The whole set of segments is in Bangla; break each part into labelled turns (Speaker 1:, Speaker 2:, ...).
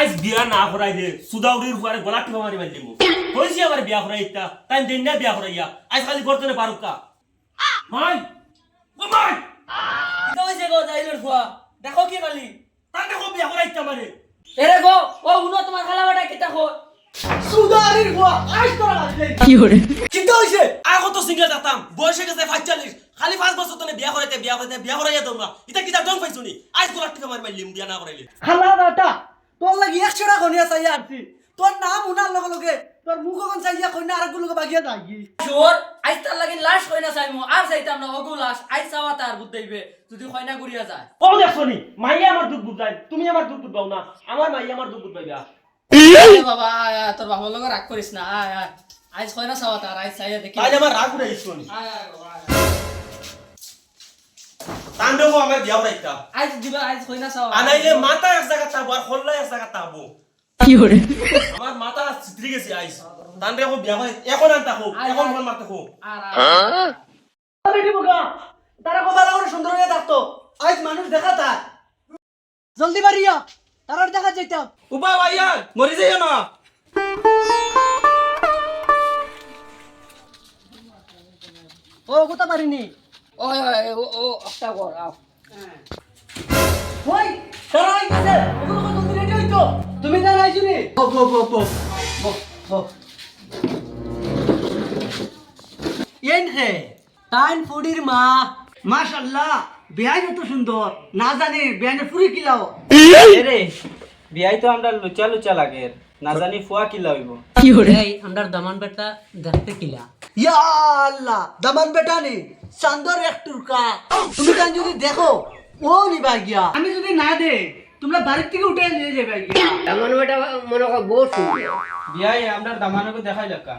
Speaker 1: আইজ বিয়া না করাই দে সুদাউরির ফুয়ারে গলা টিপা মারি মারি দিমু কইছি আমার বিয়া করাই ইত্যা তাই দিন না বিয়া করাইয়া। আইজ খালি করতে না পারুকা মাই ও মাই
Speaker 2: কিতা হইছে গো জাইলের ফুয়া দেখো কি কালি
Speaker 1: তাই দেখো বিয়া করাই ইত্যা মারে
Speaker 2: এরে গো ও উনো তোমার খালা বেটা কিতা কো
Speaker 3: সুদারির বুয়া আইস তোরা লাগলে চিন্তা হইছে?
Speaker 1: আর কত সিঙ্গেল যাতাম বয়সে গেছে পাঁচচল্লিশ খালি পাঁচ বছর তোনে বিয়া করাইতে বিয়া করাইতে বিয়া করাইয়া তোমরা ইতা কিতা ডং পাইছো নি? আইজ গলা টিপা মারি মারি বিয়া না করাইলে।
Speaker 3: খালা বেটা তোর লাগি একশো টাকা কনিয়া চাইয়া আনছি তোর নাম উনার লগে লগে তোর মুখ এখন চাইয়া কন্যা আর গুলোকে বাগিয়া যাই
Speaker 2: জোর আইজ তার লাগি লাশ কইনা চাইমু আর চাইতাম না অগু লাশ আইজ চাওয়া তার বুঝাইবে যদি কইনা গুড়িয়া যায়।
Speaker 1: ও দেখছ নি মাইয়া আমার দুধ বুঝাই তুমি আমার দুধ বুঝবাও না। আমার মাইয়া আমার দুধ বুঝবাইবা
Speaker 2: আয় বাবা আয় আয় তোর বাবার লগে রাগ করিস না? আয় আয় আইজ কইনা চাওয়া তার আইজ চাইয়া দেখি।
Speaker 1: তাই আমার রাগ উড়াইছো নি
Speaker 2: আয় আয় বাবা,
Speaker 1: দেখো আমার বিয়া করাইতা
Speaker 2: আইজ দিবা আইজ কইনা চাওয়া
Speaker 1: আনাইলে মাথা এক জায়গা তাবো আর খল্লা এক জায়গা তাবো। আমার মাথা চিত্রি গেছে আইস তান দেখো বিয়া করে এখন আনতা হোক এখন ফোন মারতে হোক
Speaker 2: আর আর
Speaker 3: বেটি মুখা তারা কো ভালো করে সুন্দর হয়ে থাকতো। আজ মানুষ দেখা তার জলদি বাড়িয়া তারার দেখা যাইতাম
Speaker 1: উবা ভাইয়া মরি যাইও না।
Speaker 3: ও কোথা পারিনি
Speaker 2: ওই ওই ও ও একটা কর আও
Speaker 3: ওই তারা আইছে ওগুলো কত জলদি রেডি হইতো তুমি জানা আইছো নি বো বো বো বো বো বো এন হে টাইন ফুডির মা মাশাআল্লাহ বিয়াই এত সুন্দর না জানি বিয়ানে ফুরি কিলাও
Speaker 4: রে বিয়াই তো আমরা লুচা লুচা লাগে না জানি ফুয়া কিলা হইব
Speaker 5: এই আন্ডার দামান বেটা দেখতে কিলা
Speaker 3: ইয়া আল্লাহ দামান বেটা নি চান্দর এক টুরকা। তুমি কান যদি দেখো ও নিবা গিয়া আমি যদি না দে তোমরা বাড়ির থেকে উঠে নিয়ে যাবে গিয়া
Speaker 5: দামান বেটা মনে কর বহুত সুন্দর।
Speaker 4: বিয়াই আমরা দামানকে দেখাই লেখা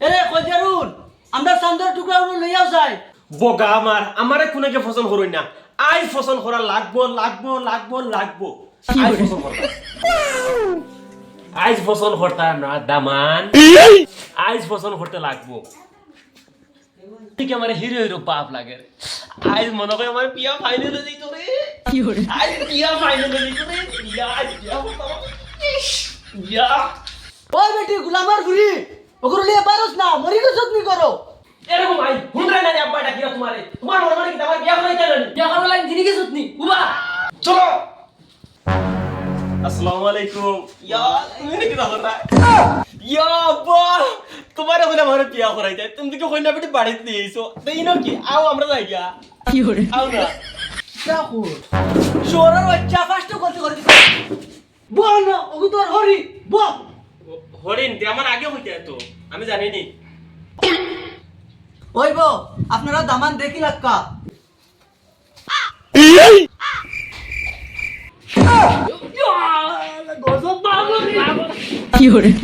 Speaker 3: এরে কইজারুল আমরা চান্দর টুকরা উনো লইয়াও যাই।
Speaker 1: বগা আমার আমারে কোনেকে ফসল করই না? আই ফসল করা লাগবো লাগবো লাগবো লাগবো। আই ফসল করবা আইজ ফসল করতাম না দামান আইজ ফসল করতে লাগবো। ঠিক আমার হিরো হিরো বাপ লাগে। আইজ মনে করে আমার বিয়া ফাইনালে দিত রে। আইজ বিয়া ফাইনালে রে। বিয়া আইজ বিয়া করতাম।
Speaker 3: ওই বেটি গুলামার ঘুরি। ওগুলো লিয়ে পারস না মরি গো যত্ন করো।
Speaker 1: এরকম আই হুন্ডরা না আব্বা ডাকিরা তোমারে? তোমার মনে মানে কি আমার বিয়া করাইতে
Speaker 2: বিয়া করার লাগি জিনিস সুতনি উবা।
Speaker 1: চলো। আসসালামু আলাইকুম। ইয়া তুমি ইয়া তোমার আমার বিয়া করাই যায় তুমি কি কইনা বেটি বাড়িতে নিয়ে এসো তাই না কি? আও আমরা যাই গিয়া। আও না।
Speaker 3: দেখো শোরার বাচ্চা ফাস্ট করতে করে বল না ওগু তোর হরি বল।
Speaker 1: হরিণ তে আমার আগে হইতে তো আমি জানি নি
Speaker 3: ওই বো আপনারা দামান দেখি লাক্কা Fiore.